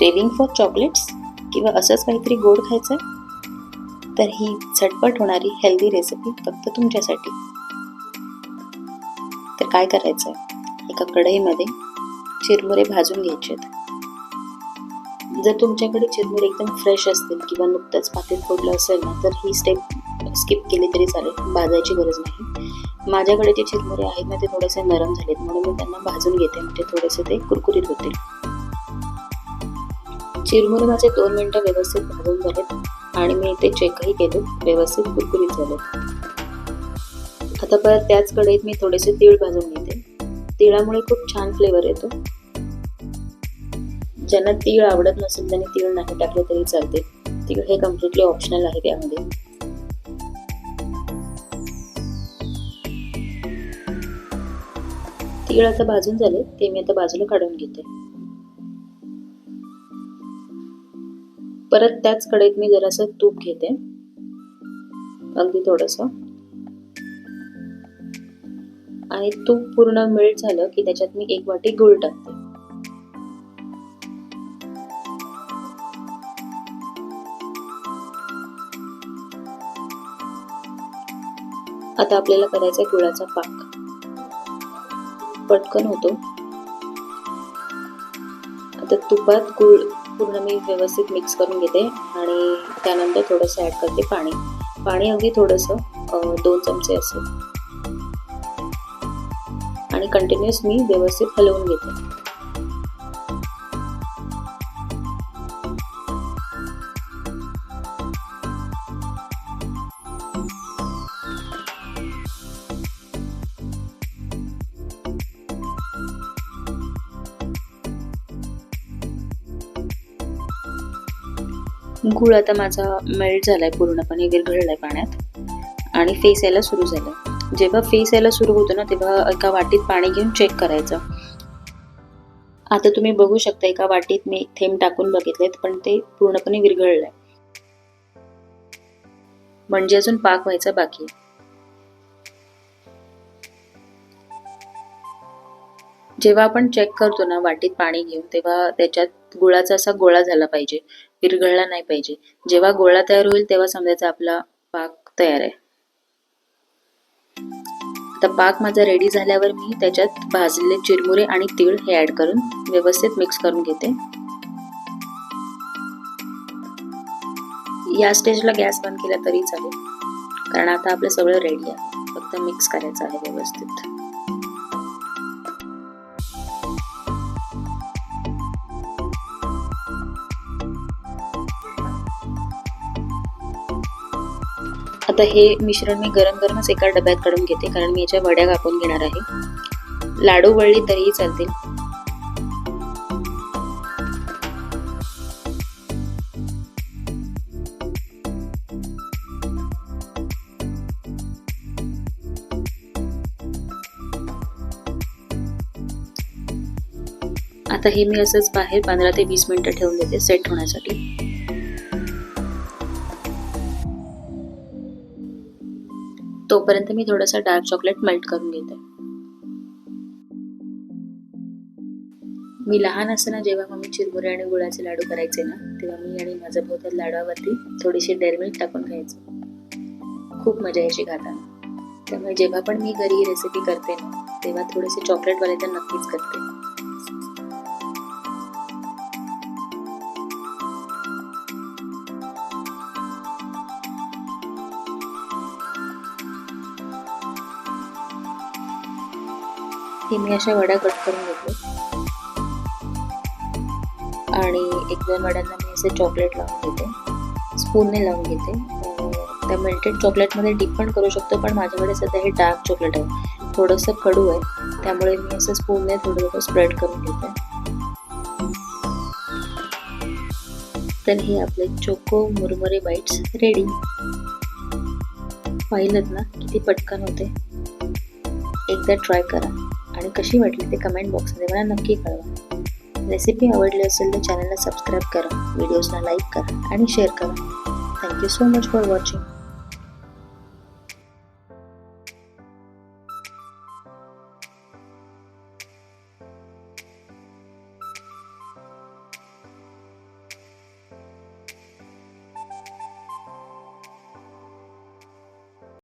Craving for chocolates किंवा असंच काहीतरी गोड खायचं आहे तर ही झटपट होणारी हेल्दी रेसिपी फक्त तुमच्यासाठी. तर काय करायचं आहे एका कढईमध्ये चिरमुरे भाजून घ्यायचे जर तुमच्याकडे चिरमुरे एकदम फ्रेश असतील किंवा नुकतंच पातेल फोडलं असेल ना तर ही स्टेप स्किप केली तरी चालेल. भाजायची गरज नाही. माझ्याकडे जे चिरमुरे आहेत ना ते थोडेसे नरम झालेत म्हणून मी त्यांना भाजून घेते. म्हणजे थोडेसे ते कुरकुरीत होतील. चिरमुरे माझे दोन मिनटं व्यवस्थित भाजून झालेत आणि मी ते चेकही केले व्यवस्थित कुरकुरीत झालेत आता परत त्याच कढईत मी थोडेसे तीळ भाजून घेते. तिळामुळे खूप छान फ्लेवर येतो. ज्यांना तीळ आवडत नसेल त्यांनी तीळ नाही टाकले तरी चालते. तीळ हे कम्प्लिटली ऑप्शनल आहे त्यामध्ये. तीळ आता भाजून झाले ते मी आता बाजूला काढून घेते. परत त्याच कडेत मी जरासं तूप घेते. अगदी थोडस. आणि तूप पूर्ण मिळत झालं की त्याच्यात मी एक वाटी गुळ टाकते. आता आपल्याला करायचा आहे गुळाचा पाक. पटकन होतो. आता तुपात गुळ पूर्ण मी व्यवस्थित मिक्स करून घेते आणि त्यानंतर थोडंसं ॲड करते पाणी. पाणी अगदी थोडंसं दोन चमचे असेल. आणि कंटिन्युअस मी व्यवस्थित हलवून घेते. गूळ आता माझा मेल्ट झालाय पूर्णपणे विरघळलाय पाण्यात. आणि फेस यायला सुरू झालाय. जेव्हा फेस यायला सुरू होतो ना तेव्हा एका वाटीत पाणी घेऊन चेक करायचं. आता तुम्ही बघू शकता एका वाटीत मी थेंब टाकून बघितलेत पण ते पूर्णपणे विरघळलंय. म्हणजे अजून पाक व्हायचा बाकी जेव्हा आपण चेक करतो ना वाटीत पाणी घेऊन तेव्हा त्याच्यात गुळाचा असा गोळा झाला पाहिजे. विरघळला नाही पाहिजे. जेव्हा गोळा तयार होईल तेव्हा समजायचा आपला पाक तयार आहे. आता पाक माझा रेडी झाल्यावर मी त्याच्यात भाजलेले चिरमुरे आणि तीळ हे ऍड करून व्यवस्थित मिक्स करून घेते. या स्टेजला गॅस बंद केला तरी चालेल. कारण आता आपलं सगळं रेडी आहे. फक्त मिक्स करायचं आहे व्यवस्थित. आता हे मिश्रण मी गरम गरमच एका डब्यात काढून घेते कारण मी याच्या वड्या कापून घेणार आहे. लाडू वळली तरीही चालतील. आता हे मी असंच बाहेर पंधरा ते वीस मिनिटं ठेवून देते सेट होण्यासाठी. तोपर्यंत मी थोडासा डार्क चॉकलेट मेल्ट करून घेते. मी लहान असताना जेव्हा मम्मी चिरमुरे आणि गुळाचे लाडू करायचे ना तेव्हा मी आणि माझा भाऊ त्या लाडूवरती थोडीशी डेअरमिल्क टाकून खायचो. खूप मजा यायची खाताना. त्यामुळे जेव्हा पण मी घरी रेसिपी करते ना तेव्हा थोडेसे चॉकलेटवाले तर नक्कीच करते. हे मी अशा वड्या कट करून घेतले आणि एक दोन वड्यांना मी असे चॉकलेट लावून घेते. स्पूनने लावून घेते. त्या मेल्टेड चॉकलेटमध्ये डिप पण करू शकतो पण माझ्याकडे सध्या हे डार्क चॉकलेट आहे. थोडंसं कडू आहे. त्यामुळे मी असं स्पूनने थोडं थोडं स्प्रेड करून घेते. तर हे आपले चोको मुरमुरे बाईट्स रेडी पाहिलं ना? किती पटकन होते. एकदा ट्राय करा. आणि कशी वाटली ते कमेंट बॉक्समध्ये मला नक्की कळवा. रेसिपी आवडली असेल तर चॅनलला सबस्क्राईब करा व्हिडिओजना लाईक करा आणि शेअर करा. Thank you so much for watching